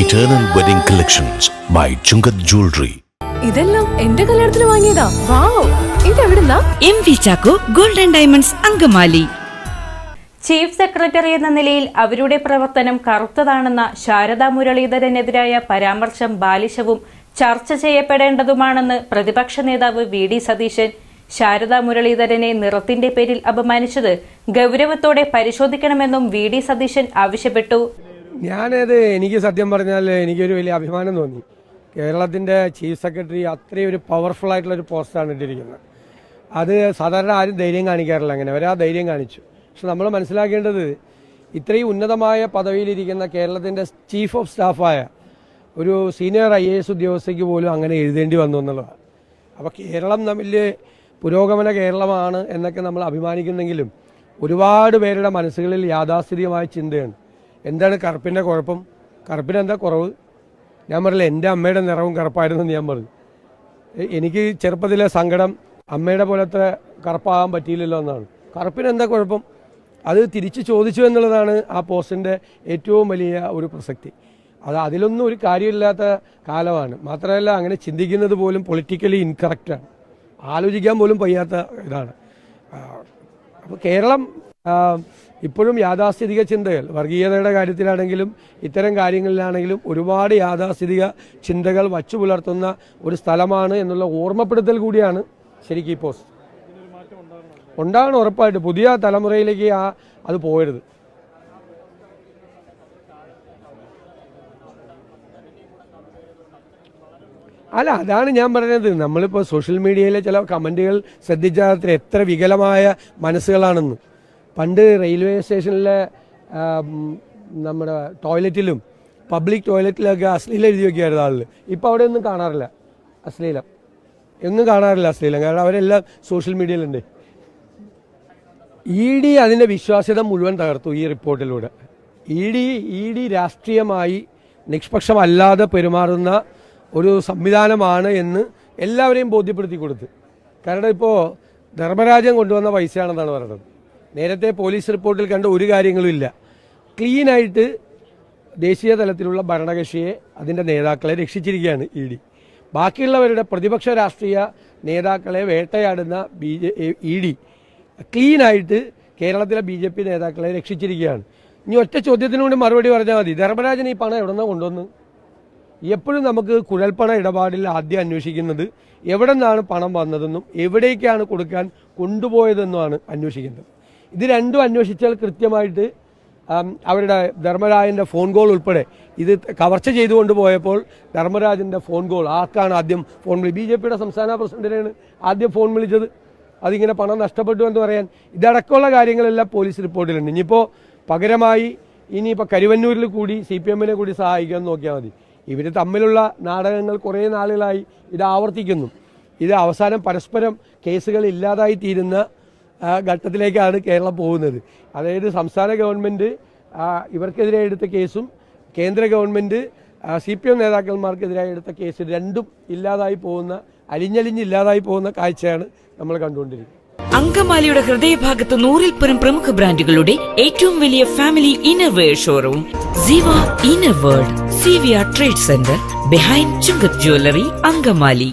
Eternal wedding collections by Chungath jewellery ഇതെല്ലാം എന്റെ കല്യാണത്തിന് വാങ്ങിയതാ. വാവ്. ഇതെവിടുന്നാ? M V Chacko golden diamonds Angamaly. Chief secretary എന്ന നിലയിൽ അവരുടെ പ്രവർത്തനം കറുത്തതാണെന്ന ശാരദാ മുരളീധരനെതിരായ പരാമർശം ബാലിശവും ചർച്ച ചെയ്യപ്പെടേണ്ടതുമാണെന്ന് പ്രതിപക്ഷ നേതാവ് വി ഡി സതീശൻ ശാരദാ മുരളീധരനെ നിറത്തിന്റെ പേരിൽ അപമാനിച്ചത് ഗൗരവത്തോടെ പരിശോധിക്കണമെന്നും വി ഡി സതീശൻ ആവശ്യപ്പെട്ടു. ഞാനത് എനിക്ക് സത്യം പറഞ്ഞാൽ എനിക്കൊരു വലിയ അഭിമാനം തോന്നി. കേരളത്തിന്റെ ചീഫ് സെക്രട്ടറി അത്രയും ഒരു പവർഫുൾ ആയിട്ടുള്ള ഒരു പോസ്റ്റാണ് ഇട്ടിരിക്കുന്നത്. അത് സാധാരണ ആരും ധൈര്യം കാണിക്കാറില്ല അങ്ങനെ. അവരാ ധൈര്യം കാണിച്ചു. പക്ഷെ നമ്മൾ മനസ്സിലാക്കേണ്ടത് ഇത്രയും ഉന്നതമായ പദവിയിലിരിക്കുന്ന കേരളത്തിന്റെ ചീഫ് ഓഫ് സ്റ്റാഫായ ഒരു സീനിയർ ഐ എ എസ് ഉദ്യോഗസ്ഥയ്ക്ക് പോലും അങ്ങനെ എഴുതേണ്ടി വന്നു എന്നുള്ളതാണ്. അപ്പോൾ കേരളം തമ്മിൽ പുരോഗമന കേരളമാണ് എന്നൊക്കെ നമ്മൾ അഭിമാനിക്കുന്നെങ്കിലും ഒരുപാട് പേരുടെ മനസ്സുകളിൽ യാഥാസ്ഥിതികമായ ചിന്തയാണ് എന്താണ് കറുപ്പിന്റെ കുഴപ്പം? കറുപ്പിന് എന്താ കുറവ്? ഞാൻ പറയില്ല എന്റെ അമ്മയുടെ നിറവും കറുപ്പായിരുന്നെന്ന് ഞാൻ പറഞ്ഞു. എനിക്ക് ചെറുപ്പത്തിലെ സങ്കടം അമ്മയുടെ പോലത്തെ കറുപ്പാകാൻ പറ്റിയില്ലല്ലോ എന്നാണ്. കറുപ്പിന് എന്താ കുഴപ്പം? അത് തിരിച്ച് ചോദിച്ചു എന്നുള്ളതാണ് ആ പോസ്റ്റിന്റെ ഏറ്റവും വലിയ ഒരു പ്രസക്തി. അത് അതിലൊന്നും ഒരു കാര്യമില്ലാത്ത കാലമാണ്. മാത്രമല്ല അങ്ങനെ ചിന്തിക്കുന്നത് പോലും പൊളിറ്റിക്കലി ഇൻകറക്റ്റാണ് ആലോചിക്കാൻ പോലും വയ്യാത്ത ഇതാണ്. അപ്പോൾ കേരളം ഇപ്പോഴും യാഥാസ്ഥിതിക ചിന്തകൾ വർഗീയതയുടെ കാര്യത്തിലാണെങ്കിലും ഇത്തരം കാര്യങ്ങളിലാണെങ്കിലും ഒരുപാട് യാഥാസ്ഥിതിക ചിന്തകൾ വച്ചു പുലർത്തുന്ന ഒരു സ്ഥലമാണ് എന്നുള്ള ഓർമ്മപ്പെടുത്തൽ കൂടിയാണ് ശരിക്കും ഈ പോസ്റ്റ്. ഉണ്ടാകണം ഉറപ്പായിട്ട്. പുതിയ തലമുറയിലേക്ക് ആ അത് പോകരുത്. അല്ല അതാണ് ഞാൻ പറയുന്നത്. നമ്മളിപ്പോൾ സോഷ്യൽ മീഡിയയിലെ ചില കമന്റുകൾ ശ്രദ്ധിച്ചാൽ എത്ര വികലമായ മനസ്സുകളാണെന്ന്. പണ്ട് റെയിൽവേ സ്റ്റേഷനിലെ നമ്മുടെ ടോയ്ലറ്റിലും പബ്ലിക് ടോയ്ലറ്റിലൊക്കെ അശ്ലീലം എഴുതി വെക്കുകയായിരുന്നു ആളിൽ ഇപ്പോൾ അവിടെ ഒന്നും കാണാറില്ല. അശ്ലീലം. ഒന്നും കാണാറില്ല അശ്ലീലം. കാരണം അവരെല്ലാം സോഷ്യൽ മീഡിയയിലുണ്ട്. ഇ ഡി അതിന്റെ വിശ്വാസ്യത മുഴുവൻ തകർത്തു ഈ റിപ്പോർട്ടിലൂടെ. ഇ ഡി ഇ ഡി രാഷ്ട്രീയമായി നിഷ്പക്ഷമല്ലാതെ പെരുമാറുന്ന ഒരു സംവിധാനമാണ് എന്ന് എല്ലാവരെയും ബോധ്യപ്പെടുത്തി കൊടുത്ത്. കാരണം ഇപ്പോൾ ധർമ്മരാജൻ കൊണ്ടുവന്ന പൈസയാണെന്നാണ് പറയുന്നത് നേരത്തെ പോലീസ് റിപ്പോർട്ടിൽ കണ്ട ഒരു കാര്യങ്ങളും ഇല്ല. ക്ലീനായിട്ട് ദേശീയ തലത്തിലുള്ള ഭരണകക്ഷിയെ അതിന്റെ നേതാക്കളെ രക്ഷിച്ചിരിക്കുകയാണ് ഇ ഡി. ബാക്കിയുള്ളവരുടെ പ്രതിപക്ഷ രാഷ്ട്രീയ നേതാക്കളെ വേട്ടയാടുന്ന ബി ജെ ഇ ഡി ക്ലീനായിട്ട് കേരളത്തിലെ ബി ജെ പി നേതാക്കളെ രക്ഷിച്ചിരിക്കുകയാണ്. ഇനി ഒറ്റ ചോദ്യത്തിന് കൂടി മറുപടി പറഞ്ഞാൽ മതി. ധർമ്മരാജൻ ഈ പണം എവിടെ നിന്നാണ് കൊണ്ടുവന്ന്? എപ്പോഴും നമുക്ക് കുഴൽപ്പണ ഇടപാടിൽ ആദ്യം അന്വേഷിക്കുന്നത് എവിടെ നിന്നാണ് പണം വന്നതെന്നും എവിടേക്കാണ് കൊടുക്കാൻ കൊണ്ടുപോയതെന്നുമാണ് അന്വേഷിക്കുന്നത് ഇത് രണ്ടും അന്വേഷിച്ചാൽ കൃത്യമായിട്ട് അവരുടെ ധർമ്മരാജന്റെ ഫോൺ കോൾ ഉൾപ്പെടെ ഇത് കവർച്ച ചെയ്തുകൊണ്ട് പോയപ്പോൾ ധർമ്മരാജന്റെ ഫോൺ കോൾ ആർക്കാണ് ആദ്യം ഫോൺ വിളി ബി ജെ പിയുടെ സംസ്ഥാന പ്രസിഡന്റിനെയാണ് ആദ്യം ഫോൺ വിളിച്ചത്. അതിങ്ങനെ പണം നഷ്ടപ്പെട്ടു എന്ന് പറയാൻ. ഇതടക്കമുള്ള കാര്യങ്ങളെല്ലാം പോലീസ് റിപ്പോർട്ടിലുണ്ട്. ഇനിയിപ്പോൾ പകരമായി ഇനിയിപ്പോൾ കരുവന്നൂരിൽ കൂടി സി പി എമ്മിനെ കൂടി സഹായിക്കാൻ നോക്കിയാൽ മതി. ഇവർ തമ്മിലുള്ള നാടകങ്ങൾ കുറേ നാളുകളായി ഇത് ആവർത്തിക്കുന്നു. ഇത് അവസാനം പരസ്പരം കേസുകൾ ഇല്ലാതായി തീരുന്ന ഘട്ടത്തിലേക്കാണ് കേരളം പോകുന്നത്. അതായത് സംസ്ഥാന ഗവൺമെന്റ് ഇവർക്കെതിരെ എടുത്ത കേസും കേന്ദ്ര ഗവൺമെന്റ് സി പി എം നേതാക്കന്മാർക്കെതിരായി എടുത്ത കേസ് രണ്ടും ഇല്ലാതായി പോകുന്ന അലിഞ്ഞലിഞ്ഞ് ഇല്ലാതായി പോകുന്ന കാഴ്ചയാണ് നമ്മൾ കണ്ടുകൊണ്ടിരിക്കുന്നത്. അങ്കമാലിയുടെ ഹൃദയഭാഗത്ത് നൂറിൽ പരം പ്രമുഖ ബ്രാൻഡുകളുടെ ഏറ്റവും വലിയ family innerwear showroom Siva inner world C V R trade centre behind Chungath jewellery Angamaly.